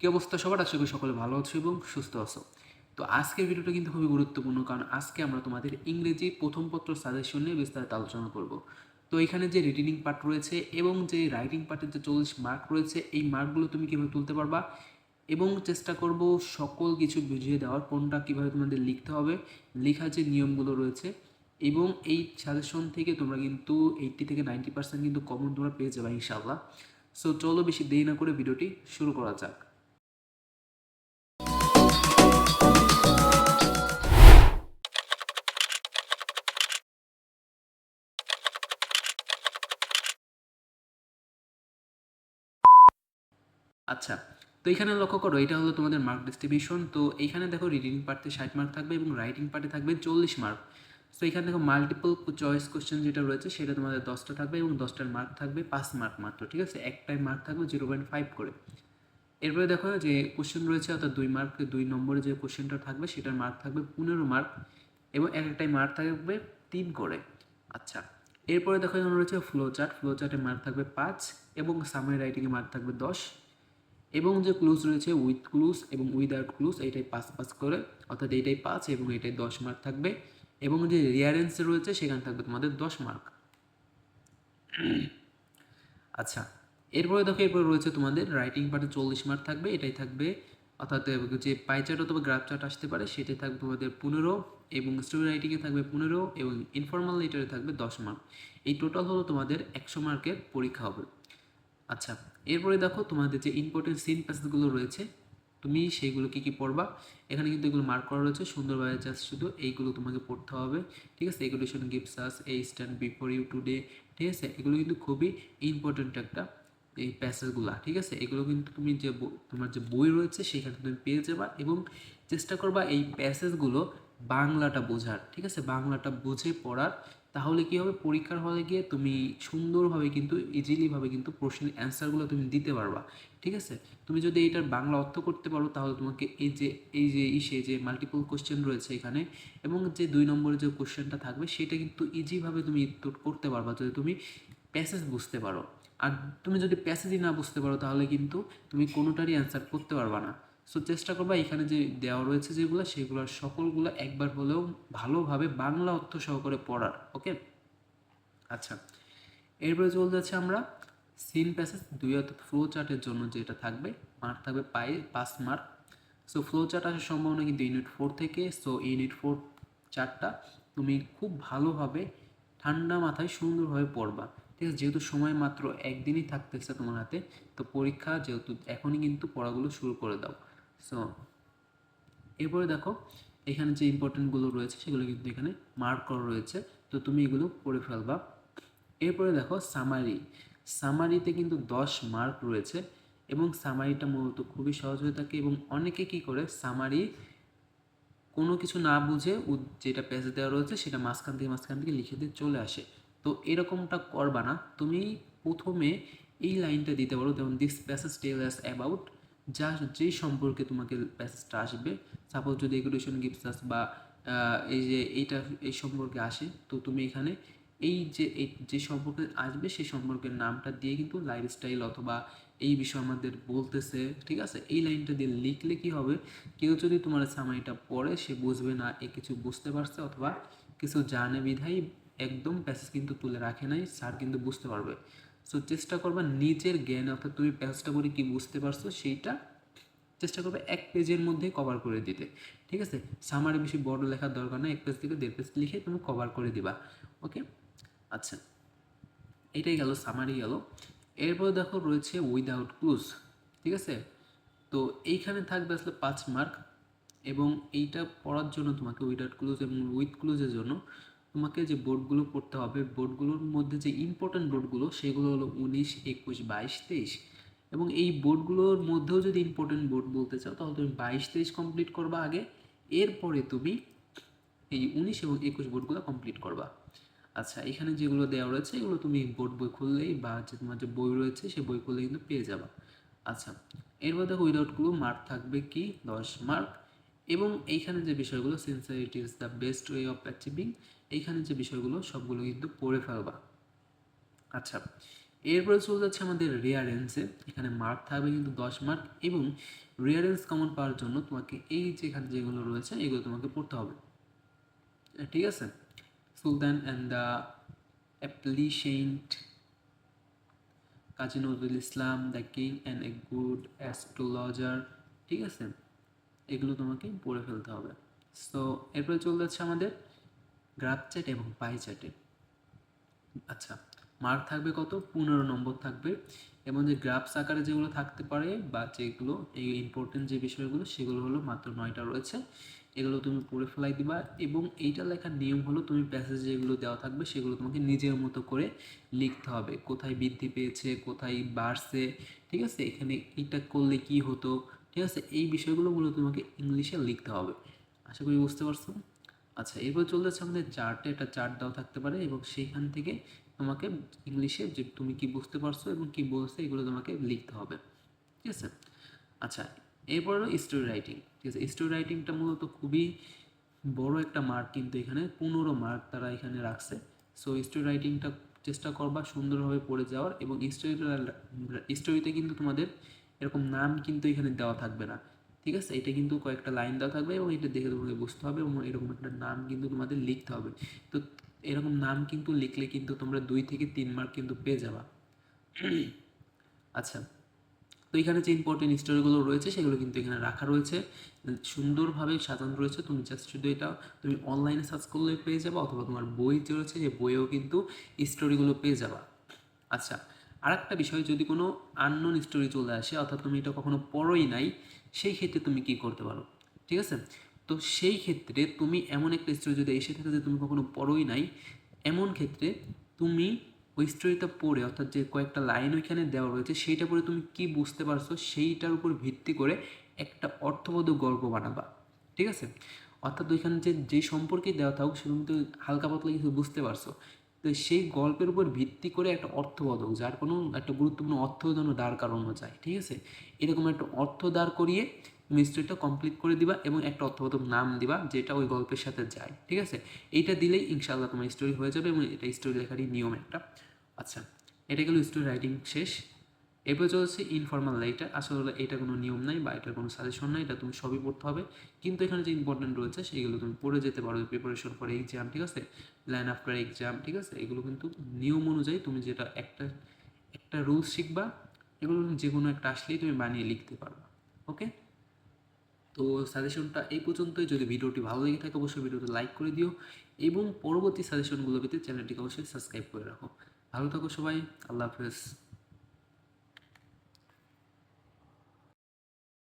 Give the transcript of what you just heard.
কি অবস্থা? সবার আশা করি সকলে ভালো আছো এবং সুস্থ আছো। তো আজকের ভিডিওটা কিন্তু খুবই গুরুত্বপূর্ণ কারণ আজকে আমরা তোমাদের ইংরেজি প্রথম পত্র সাজেশন নিয়ে বিস্তারিত আলোচনা করব। তো এখানে যে রিডিং পার্ট রয়েছে এবং যে রাইটিং পার্টের যে চল্লিশ মার্ক রয়েছে, এই মার্কগুলো তুমি কীভাবে তুলতে পারবা এবং চেষ্টা করব সকল কিছু বুঝিয়ে দেওয়ার কোনটা কীভাবে তোমাদের লিখতে হবে, লেখার যে নিয়মগুলো রয়েছে এবং এই সাজেশন থেকে তোমরা কিন্তু এইটটি থেকে নাইনটি পার্সেন্ট কিন্তু কমন তোমরা পেয়ে যাবে ইনশাআল্লাহ। সো চলো বেশি দেরি না করে ভিডিওটি শুরু করা যাক। আচ্ছা তো এখানে লক্ষ্য করো, এটা হলো তোমাদের মার্ক ডিস্ট্রিবিউশন তো এইখানে দেখো রিডিং পার্টে ষাট মার্ক থাকবে এবং রাইটিং পার্টে থাকবে চল্লিশ মার্ক তো এখানে দেখো মাল্টিপল চয়েস কোশ্চেন যেটা রয়েছে, সেটা তোমাদের দশটা থাকবে এবং দশটার মার্ক থাকবে পাঁচ মার্ক মাত্র, ঠিক আছে? একটাই মার্ক থাকবে জিরো পয়েন্ট ফাইভ করে। এরপরে দেখো যে কোশ্চেন রয়েছে, অর্থাৎ দুই মার্ক দুই নম্বরে যে কোশ্চেনটা থাকবে, সেটার মার্ক থাকবে পনেরো মার্ক এবং এক একটাই মার্ক থাকবে তিন করে। আচ্ছা এরপরে দেখো এখানে রয়েছে ফ্লো চার্ট ফ্লো চার্টে মার্ক থাকবে পাঁচ এবং সামারি রাইটিংয়ে মার্ক থাকবে দশ। এবং যে ক্লুজ রয়েছে উইথ ক্লুজ এবং উইদাউট ক্লুজ এইটাই পাঁচ পাস করে। অর্থাৎ এইটাই পাঁচ এবং এটাই দশ মার্ক থাকবে। এবং যে রিয়ারেন্স রয়েছে, সেখানে থাকবে তোমাদের দশ মার্ক আচ্ছা এরপরে দেখো, এরপরে রয়েছে তোমাদের রাইটিং পার্টে চল্লিশ মার্ক থাকবে, এটাই থাকবে। অর্থাৎ যে পাই চার্ট অথবা গ্রাফ চার্ট আসতে পারে, সেটাই থাকবে তোমাদের পনেরো এবং স্টোরি রাইটিংয়ে থাকবে পনেরো এবং ইনফর্মাল লেটারে থাকবে দশ মার্ক এই টোটাল হলো তোমাদের একশো মার্কের পরীক্ষা হবে। আচ্ছা এরপরে দেখো তোমাদের যে ইম্পর্টেন্ট সিন প্যাসেজগুলো রয়েছে, তুমি সেইগুলো কী কী পড়বা? এখানে কিন্তু এগুলো মার্ক করা রয়েছে, সুন্দরভাবে জাস্ট শুধু এইগুলো তোমাকে পড়তে হবে, ঠিক আছে? এগুলেশন গিভস আস এই স্ট্যান্ড বিফোর ইউ টুডে ঠিক আছে? এগুলো কিন্তু খুবই ইম্পর্টেন্ট একটা এই প্যাসেজগুলো ঠিক আছে? এগুলো কিন্তু তুমি যে তোমার যে বই রয়েছে সেখানে তুমি পেয়ে যাবা এবং চেষ্টা করবা এই প্যাসেজগুলো বাংলাটা বোঝার, ঠিক আছে? বাংলাটা বুঝে পড়ার তাহলে কী হবে? পরীক্ষার হলে গিয়ে তুমি সুন্দরভাবে কিন্তু ইজিলিভাবে কিন্তু প্রশ্নের অ্যান্সারগুলো তুমি দিতে পারবা। ঠিক আছে? তুমি যদি এইটার বাংলা অর্থ করতে পারো, তাহলে তোমাকে এই যে এই যে ইসে যে মাল্টিপল কোশ্চেন রয়েছে এখানে, এবং যে দুই নম্বরের যে কোশ্চেনটা থাকবে, সেটা কিন্তু ইজিভাবে তুমি করতে পারবা যদি তুমি প্যাসেজ বুঝতে পারো। আর তুমি যদি প্যাসেজই না বুঝতে পারো, তাহলে কিন্তু তুমি কোনোটারই অ্যান্সার করতে পারবা না। সো চেষ্টা করবা এখানে যে দেওয়া রয়েছে যেগুলো সেগুলোর সকলগুলো একবার হলেও ভালোভাবে বাংলা অর্থ সহকারে পড়ার ওকে আচ্ছা এরপরে চলে যাচ্ছে আমরা সিন প্যাসেজ দুই অর্থাৎ ফ্লো চার্টের জন্য যেটা থাকবে মার্ক থাকবে পাই পাঁচ মার্ক সো ফ্লো চার্ট আসার সম্ভাবনা কিন্তু ইউনিট ফোর থেকে সো ইউনিট ফোর চারটা তুমি খুব ভালোভাবে ঠান্ডা মাথায় সুন্দরভাবে পড়বা, ঠিক আছে? যেহেতু সময় মাত্র একদিনই থাকতেছে তোমার হাতে, তো পরীক্ষা যেহেতু এখনই কিন্তু পড়াগুলো শুরু করে দাও। সো এরপরে দেখো, এখানে যে ইম্পর্টেন্টগুলো রয়েছে, সেগুলো কিন্তু এখানে মার্ক করা রয়েছে। তো তুমি এগুলো পড়ে ফেলবা। এরপরে দেখো সামারি সামারিতে কিন্তু দশ মার্ক রয়েছে এবং সামারিটা মূলত খুবই সহজ হয়ে থাকে এবং অনেকে কি করে সামারি কোনো কিছু না বুঝে যেটা পেজ দেওয়া রয়েছে, সেটা মাঝখান থেকে মাঝখান থেকে লিখে দিয়ে চলে আসে। তো এরকমটা করবা না। তুমি প্রথমে এই লাইনটা দিতে পারো। যেমন this passage tell us about যা যেই সম্পর্কে তোমাকে প্যাসেজটা আসবে সাপোজ যদি এগুলেশন গিফটস বা এই যে এইটা, এই সম্পর্কে আসে, তো তুমি এখানে এই যে এই যে সম্পর্কে আসবে, সেই সম্পর্কের নামটা দিয়ে কিন্তু লাইফস্টাইল অথবা এই বিষয় আমাদের বলতেছে, ঠিক আছে? এই লাইনটা দিয়ে লিখলে কি হবে? কেউ যদি তোমার সামাইটা পড়ে, সে বুঝবে না, এ কিছু বুঝতে পারছে অথবা কিছু জানে বিধাই একদম প্যাসেজ কিন্তু তুলে রাখে নাই স্যার কিন্তু বুঝতে পারবে। সো চেষ্টা করবা নিজের জ্ঞান, অর্থাৎ তুমি প্যাসেজটা করে কি বুঝতে পারছ, সেইটা চেষ্টা করবে এক পেজের মধ্যে কভার করে দিতে। ঠিক আছে? সামারে বেশি বড় লেখার দরকার নেই, এক পেজ থেকে দেড় পেজ লিখে তুমি কভার করে দিবা। ওকে আচ্ছা। এটাই গেল সামারি গেল। এরপর দেখো রয়েছে উইদাউট ক্লুজ ঠিক আছে? তো এইখানে থাকবে আসলে পাঁচ মার্ক এবং এইটা পড়ার জন্য তোমাকে উইদাউট ক্লুজ এবং উইথ ক্লুজের জন্য তোমাকে যে বোর্ডগুলো পড়তে হবে বোর্ডগুলোর মধ্যে যে ইম্পর্ট্যান্ট বোর্ডগুলো সেগুলো হলো উনিশ, একুশ, বাইশ, তেইশ। এবং এই বোর্ডগুলোর মধ্যেও যদি ইম্পর্টেন্ট বোর্ড বলতে চাও, তাহলে তুমি বাইশ, তেইশ কমপ্লিট করবা আগে। এরপরে তুমি এই উনিশ এবং একুশ বোর্ডগুলো কমপ্লিট করবা। আচ্ছা এখানে যেগুলো দেওয়া রয়েছে, এগুলো তুমি বোর্ড বই খুললেই বা যে তোমার যে বই রয়েছে সেই বই খুললে কিন্তু পেয়ে যাবা। আচ্ছা এরপর দেখো উইদাউটগুলো মার্ক থাকবে কি? দশ মার্ক এবং এইখানে যে বিষয়গুলো sincerity is the best way of achieving এইখানে যে বিষয়গুলো, সবগুলো কিন্তু পড়ে ফেলবা। আচ্ছা এরপরে চলে যাচ্ছে আমাদের রিয়ারেন্সে এখানে মার্ক থাকবে কিন্তু দশ মার্ক এবং রিয়ারেন্স কমন পাওয়ার জন্য তোমাকে এই যে এখানে যেগুলো রয়েছে, এগুলো তোমাকে পড়তে হবে। ঠিক আছে? Sultan and the applicant Kazi Nazrul Islam the king and a good astrologer ঠিক আছে? এগুলো তোমাকে পড়ে ফেলতে হবে। সো এরপরে চলে যাচ্ছে আমাদের গ্রাফ চ্যাট এবং পাই চ্যাটে আচ্ছা মার্ক থাকবে কত? পনেরো নম্বর থাকবে। এবং যে গ্রাফস আকারে যেগুলো থাকতে পারে বা যেগুলো এই ইম্পর্টেন্ট যে বিষয়গুলো, সেগুলো হলো মাত্র নয়টা রয়েছে। এগুলো তুমি পড়ে ফেলাই দিবা এবং এইটা লেখার নিয়ম হলো তুমি প্যাসেজ যেগুলো দেওয়া থাকবে, সেগুলো তোমাকে নিজের মতো করে লিখতে হবে। কোথায় বৃদ্ধি পেয়েছে, কোথায় বাড়ছে, ঠিক আছে? এখানে এটা করলে কি হতো? ঠিক আছে? এই বিষয়গুলো মূলত তোমাকে ইংলিশে লিখতে হবে। আশা করি বুঝতে পারছ? আচ্ছা এরপর চলে যাচ্ছে আমাদের চার্টে একটা চার্ট দেওয়া থাকতে পারে এবং সেইখান থেকে তোমাকে ইংলিশে যে তুমি কি বুঝতে পারছ এবং কি বলছো এগুলো তোমাকে লিখতে হবে। ঠিক আছে? আচ্ছা এরপর হলো স্টোরি রাইটিং ঠিক আছে স্টোরি রাইটিংটা মূলত খুবই বড় একটা মার্ক কিন্তু এখানে, পনেরো মার্ক তারা এখানে রাখছে। সো স্টোরি রাইটিংটা চেষ্টা করবা সুন্দরভাবে পড়ে যাওয়ার এবং স্টোরি স্টোরিতে কিন্তু তোমাদের এরকম নাম কিন্তু এখানে দেওয়া থাকবে না। ঠিক আছে? এটা কিন্তু কয়েকটা লাইন দেওয়া থাকবে এবং এটা দেখে তোমাকে বুঝতে হবে এবং এরকম একটা নাম কিন্তু তোমাদের লিখতে হবে। তো এরকম নাম কিন্তু লিখলে কিন্তু তোমরা দুই থেকে তিন মার্ক কিন্তু পেয়ে যাবা। আচ্ছা। তো এখানে যে ইম্পর্টেন্ট স্টোরিগুলো রয়েছে, সেগুলো কিন্তু এখানে রাখা রয়েছে। সুন্দরভাবে সাজানো রয়েছে। তুমি জাস্ট শুধু এটা, তুমি অনলাইনে সার্চ করলে পেয়ে যাবা অথবা তোমার বই যে রয়েছে, যে বইয়েও কিন্তু স্টোরিগুলো পেয়ে যাবা। আচ্ছা। আর একটা বিষয়, যদি কোনো আননোন স্টোরি চলে আসে, অর্থাৎ তুমি এটা কখনো পড়োই নাই, সেই ক্ষেত্রে তুমি কি করতে পারো? ঠিক আছে? তো সেই ক্ষেত্রে তুমি এমন একটা স্টোরি যদি এসে থাকে যে তুমি কখনো পড়োই নাই, এমন ক্ষেত্রে তুমি ওই স্টোরিটা পড়ে, অর্থাৎ যে কয়েকটা লাইন ওইখানে দেওয়া রয়েছে, সেইটা পড়ে তুমি কি বুঝতে পারছ, সেইটার উপর ভিত্তি করে একটা অর্থবোধক গল্প বানাবা। ঠিক আছে? অর্থাৎ ওইখানে যে যে সম্পর্কে দেওয়া থাকুক সেগুলো কিন্তু হালকা পাতলা কিছু বুঝতে পারছ। তো সেই গল্পের উপর ভিত্তি করে একটা অর্থবোধক, যার কোনো একটা গুরুত্বপূর্ণ অর্থ যেন দাঁড় করানো যায়, ঠিক আছে? এরকম একটা অর্থ দাঁড় করিয়ে তুমি স্টোরিটা কমপ্লিট করে দিবা এবং একটা অর্থবোধক নাম দিবা, যেটা ওই গল্পের সাথে যায়, ঠিক আছে? এইটা দিলেই ইনশাআল্লাহ তোমার স্টোরি হয়ে যাবে এবং এটা স্টোরি লেখারই নিয়ম একটা। আচ্ছা এটা গেল স্টোরি রাইটিং শেষ। এরপর চলছে ইনফর্মাল রাইটার আসলে এটা কোনো নিয়ম নাই বা এটার কোনো সাজেশন নাই, এটা তুমি সবই পড়তে হবে। কিন্তু এখানে যে ইম্পর্টেন্ট রয়েছে সেইগুলো তুমি পড়ে যেতে পারো প্রিপারেশন ফর এক্সাম ঠিক আছে? লাইন আফটার এক্সাম ঠিক আছে? এগুলো কিন্তু নিয়ম অনুযায়ী তুমি যেটা একটা একটা রুলস শিখবা, এগুলো যে কোনো একটা আসলেই তুমি বানিয়ে লিখতে পারবা ওকে তো সাজেশনটা এই পর্যন্তই। যদি ভিডিওটি ভালো লেগে থাকে, অবশ্যই ভিডিওটি লাইক করে দিও এবং পরবর্তী সাজেশনগুলো পেতে চ্যানেলটিকে অবশ্যই সাবস্ক্রাইব করে রাখো। ভালো থাকো সবাই, আল্লাহ হাফেজ।